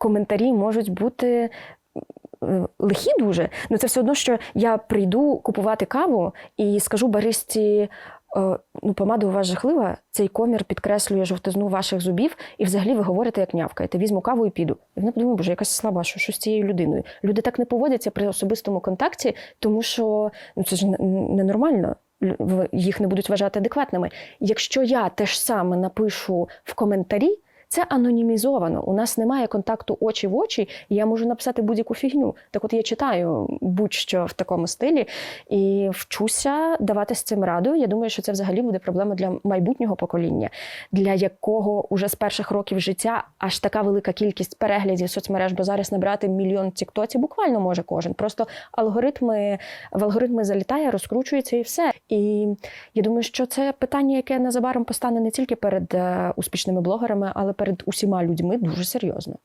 коментарі можуть бути. е, Лихі дуже, ну це все одно, що я прийду купувати каву і скажу баристі, е, ну, помада у вас жахлива, цей комір підкреслює жовтизну ваших зубів, і взагалі ви говорите, як нявкаєте. Візьму каву і піду. І вона подумає, боже, якась слаба, що, що з цією людиною. Люди так не поводяться при особистому контакті, тому що ну, це ж ненормально. Їх не будуть вважати адекватними. Якщо я те ж саме напишу в коментарі, це анонімізовано. У нас немає контакту очі в очі, і я можу написати будь-яку фігню. Так от я читаю будь-що в такому стилі і вчуся давати з цим раду. Я думаю, що це взагалі буде проблема для майбутнього покоління, для якого уже з перших років життя аж така велика кількість переглядів соцмереж, бо зараз набрати мільйон в Тіктоці буквально може кожен. Просто алгоритми в алгоритми залітає, розкручується і все. І я думаю, що це питання, яке незабаром постане не тільки перед е, успішними блогерами, але перед усіма людьми дуже серйозно.